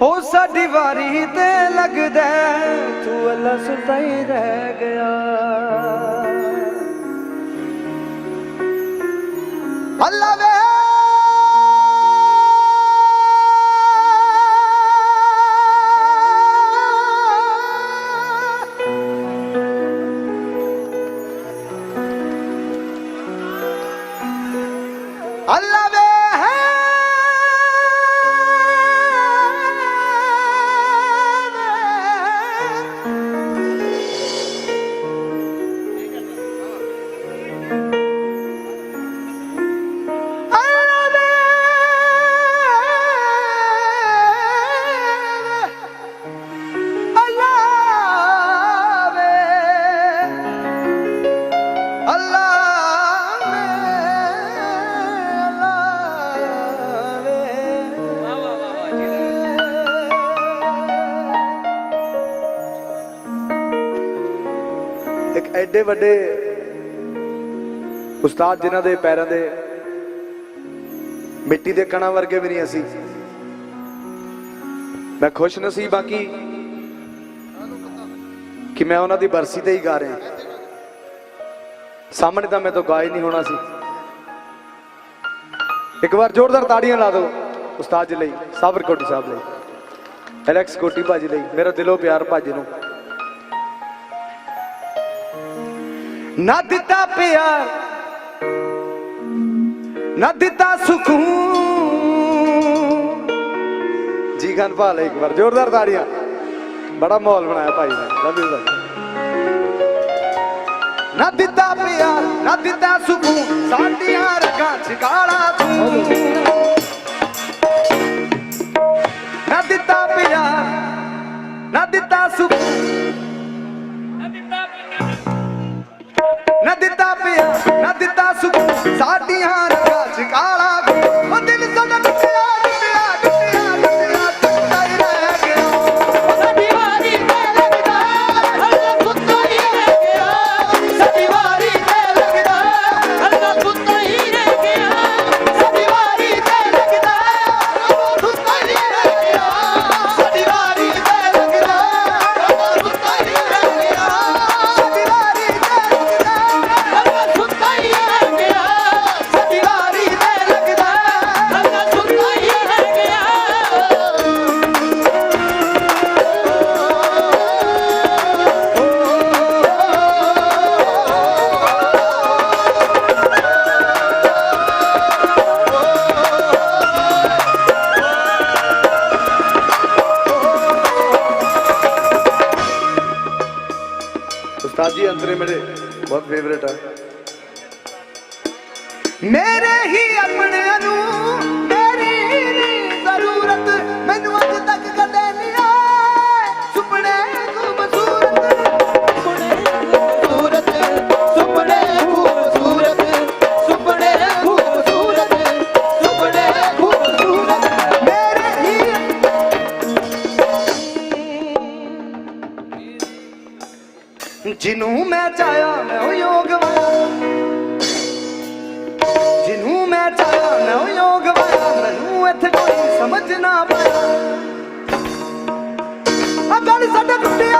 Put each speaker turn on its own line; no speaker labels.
ਹੋ ਸਾਡੀ ਵਾਰੀ ਤੇ ਲੱਗਦਾ ਤੂੰ ਅੱਲਾ ਸੁਤਾਈ ਰਹਿ ਗਿਆ। ਅੱਲਾ ਵੇ। ਅੱਲਾ ਇੱਕ ਐਡੇ ਵੱਡੇ ਉਸਤਾਦ ਜਿਨ੍ਹਾਂ ਦੇ ਪੈਰਾਂ ਦੇ ਮਿੱਟੀ ਦੇ ਕਣਾਂ ਵਰਗੇ ਵੀ ਨਹੀਂ ਅਸੀਂ। ਮੈਂ ਖੁਸ਼ ਨਸੀਬ ਆ ਕਿ ਕਿ ਮੈਂ ਉਹਨਾਂ ਦੀ ਬਰਸੀ ਤੇ ਹੀ ਗਾ ਰਿਹਾ। ਸਾਹਮਣੇ ਤਾਂ ਮੈਂ ਤੋਂ ਗਾ ਨਹੀਂ ਹੋਣਾ ਸੀ। ਇੱਕ ਵਾਰ ਜ਼ੋਰਦਾਰ ਤਾੜੀਆਂ ਲਾ ਦਿਓ ਉਸਤਾਦ ਜੀ ਲਈ, ਸਾਬਰ ਕੋਟੀ ਸਾਹਿਬ ਲਈ। ਐਲੈਕਸ ਕੋਟੀ ਭਾਜੀ ਲਈ, ਮੇਰਾ ਦਿਲੋਂ ਪਿਆਰ ਭਾਜੀ ਨੂੰ। ਨਾ ਦਿੱਤਾ ਪਿਆਰ, ਨਾ ਦਿੱਤਾ ਸਕੂਨ। ਜੀ ਖਾਨ ਭਾਲ ਇੱਕ ਵਾਰ, ਜ਼ੋਰਦਾਰ ਤਾੜੀਆਂ। ਬੜਾ ਮਾਹੌਲ ਬਣਾਇਆ ਭਾਈ ਨੇ, ਲਵ ਯੂ ਭਾਈ ਨਾ ਦਿੱਤਾ ਪਿਆਰ, ਨਾ ਦਿੱਤਾ ਸਕੂਨ, ਸਾਡੀਆਂ ਰਗਾਂ ਚ ਕਾਲਾ ਤੂੰ ਨਾ ਦਿੱਤਾ ਪਿਆਰ, ਨਾ ਦਿੱਤਾ ਸਕੂਨ। ਨਾ ਦਿੱਤਾ ਪਿਆ ਨਾ ਦਿੱਤਾ ਉਸਤਾਦ ਜੀ ਅੰਤਰੇ ਮੇਰੇ ਬਹੁਤ ਫੇਵਰੇਟ ਆ। ਮੇਰੇ ਹੀ ਆਪਣਿਆਂ ਨੂੰ ਜਿਹਨੂੰ ਮੈਂ ਚਾਹਿਆ, ਮੈਂ ਉਹ ਯੋਗ ਵਾਇਆ ਜਿਹਨੂੰ ਮੈਂ ਚਾਹਿਆ, ਮੈਂ ਉਹ ਯੋਗ ਵਾਇਆ ਮੈਨੂੰ ਇੱਥੇ ਕੋਈ ਸਮਝ ਨਾ ਪਾਇਆ। ਆ ਗੱਲ ਸਾਡਾ ਟੁੱਟਿਆ